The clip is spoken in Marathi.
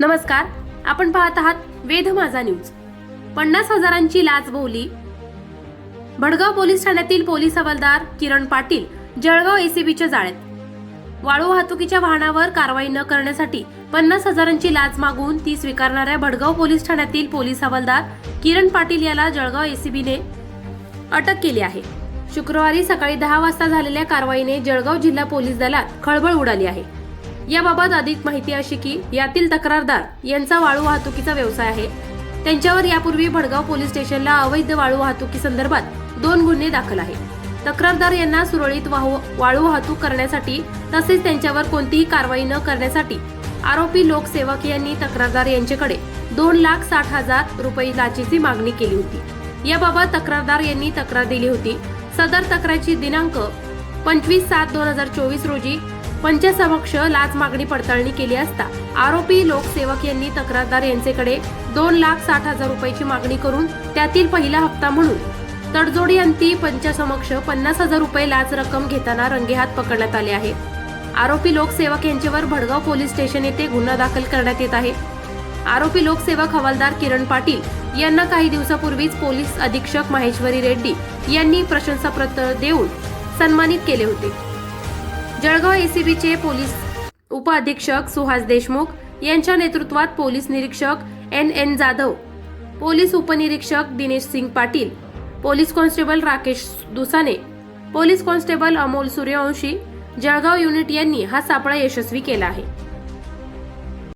नमस्कार आपण पाहत आहात वेध माझा न्यूज. पन्नास हजारांची लाच बोली. भडगाव पोलीस ठाण्यातील पोलीस हवालदार किरण पाटील जळगाव एसीबीच्या जाळ्यात. वाळू वाहतुकीच्या वाहनावर कारवाई न करण्यासाठी पन्नास हजारांची लाच मागून ती स्वीकारणाऱ्या भडगाव पोलीस ठाण्यातील पोलीस हवालदार किरण पाटील याला जळगाव एसीबीने अटक केली आहे. शुक्रवारी सकाळी दहा वाजता झालेल्या कारवाईने जळगाव जिल्हा पोलीस दलात खळबळ उडाली आहे. याबाबत अधिक माहिती अशी की यातील तक्रारदार यांचा वाळू वाहतुकीचा व्यवसाय आहे. त्यांच्यावर यापूर्वी भडगाव पोलीस स्टेशनला अवैध वाळू वाहतुकी संदर्भात दोन गुन्हे दाखल आहे तक्रारदार यांना सुरळीत वाहू वाळू वाहतूक करण्यासाठी तसेच त्यांच्यावर कोणतीही कारवाई न करण्यासाठी आरोपी लोकसेवक यांनी तक्रारदार यांच्याकडे दोन लाख साठ हजार रुपये लाचेची मागणी केली होती. याबाबत तक्रारदार यांनी तक्रार दिली होती. सदर तक्रारची दिनांक पंचवीस सात दोन हजार चोवीस रोजी पंचसमक्ष लाच मागणी पडताळणी केली असता आरोपी लोकसेवक यांनी तक्रारदार यांचेकडे दोन लाख साठ हजार रुपयाची मागणी करून त्यातील पहिला हप्ता म्हणून तडजोडी अंती पंचासमक्ष पन्नास हजार रुपये लाच रक्कम घेताना रंगेहात पकडण्यात आले आहे. आरोपी लोकसेवक यांच्यावर भडगाव पोलीस स्टेशन येथे गुन्हा दाखल करण्यात येत आहे. आरोपी लोकसेवक हवालदार किरण पाटील यांना काही दिवसापूर्वीच पोलीस अधीक्षक माहेश्वरी रेड्डी यांनी प्रशंसापत्र देऊन सन्मानित केले होते. जळगाव एसीबीचे पोलीस उपअधीक्षक सुहास देशमुख यांच्या नेतृत्वात पोलीस निरीक्षक एन एन जाधव पोलीस उपनिरीक्षक Dinesh Singh Patil police constable Rakesh Dusane police constable Amol Suryawanshi Jalgaon unit यांनी हा सापळा यशस्वी केला आहे.